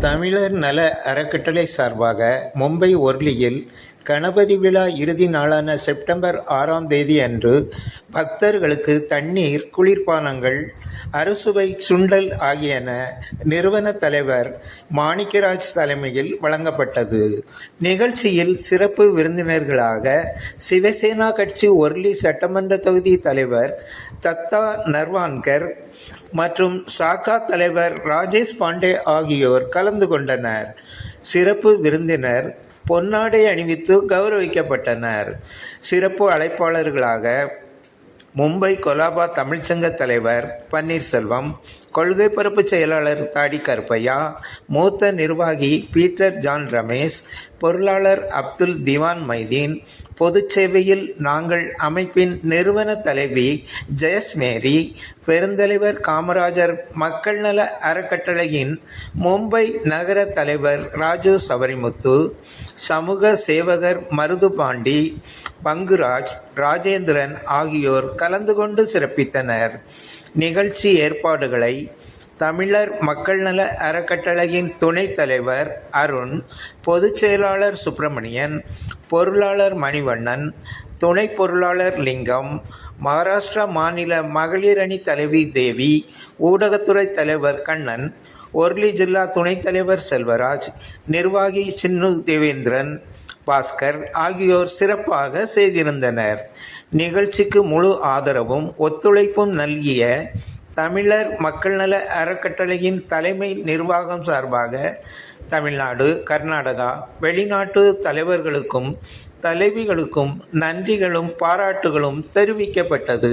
தமிழர் நல அறக்கட்டளை சார்பாக மும்பை ஒர்லியில் கணபதி விழா இறுதி நாளான செப்டம்பர் ஆறாம் தேதி அன்று பக்தர்களுக்கு தண்ணீர் குளிர்பானங்கள் அறுசுவை சுண்டல் ஆகியன நிறுவன தலைவர் மாணிக்கராஜ் தலைமையில் வழங்கப்பட்டது. நிகழ்ச்சியில் சிறப்பு விருந்தினர்களாக சிவசேனா கட்சி ஒர்லி சட்டமன்ற தொகுதி தலைவர் தத்தா நர்வான்கர் மற்றும் சாக்கா தலைவர் ராஜேஷ் பாண்டே ஆகியோர் கலந்து கொண்டனர். சிறப்பு விருந்தினர் பொன்னாடை அணிவித்து கௌரவிக்கப்பட்டனர். சிறப்பு அழைப்பாளர்களாக மும்பை கொலாபா தமிழ்ச்சங்க தலைவர் பன்னீர்செல்வம் கொள்கை பரப்பு செயலாளர் தாடி கருப்பையா மூத்த நிர்வாகி பீட்டர் ஜான் ரமேஷ் பொருளாளர் அப்துல் திவான் மைதீன் பொதுச் சேவையில் நாங்கள் அமைப்பின் நிறுவன தலைவி ஜெயஸ்மேரி பெருந்தலைவர் காமராஜர் மக்கள் நல அறக்கட்டளையின் மும்பை நகர தலைவர் ராஜு சபரிமுத்து சமூக சேவகர் மருதுபாண்டி பங்குராஜ் ராஜேந்திரன் ஆகியோர் கலந்து கொண்டு சிறப்பித்தனர். நிகழ்ச்சி ஏற்பாடுகளை தமிழர் மக்கள் நல அறக்கட்டளையின் துணைத் தலைவர் அருண் பொதுச் செயலாளர் சுப்பிரமணியன் பொருளாளர் மணிவண்ணன் துணை பொருளாளர் லிங்கம் மகாராஷ்டிரா மாநில மகளிர் அணி தலைவி தேவி ஊடகத்துறை தலைவர் கண்ணன் ஒர்லி ஜில்லா துணைத் தலைவர் செல்வராஜ் நிர்வாகி சின்னு தேவேந்திரன் பாஸ்கர் ஆகியோர் சிறப்பாக செய்திருந்தனர். நிகழ்ச்சிக்கு முழு ஆதரவும் ஒத்துழைப்பும் நல்கிய தமிழர் மக்கள் நல அறக்கட்டளையின் தலைமை நிர்வாகம் சார்பாக தமிழ்நாடு கர்நாடகா வெளிநாட்டு தலைவர்களுக்கும் தலைவிகளுக்கும் நன்றிகளும் பாராட்டுகளும் தெரிவிக்கப்பட்டது.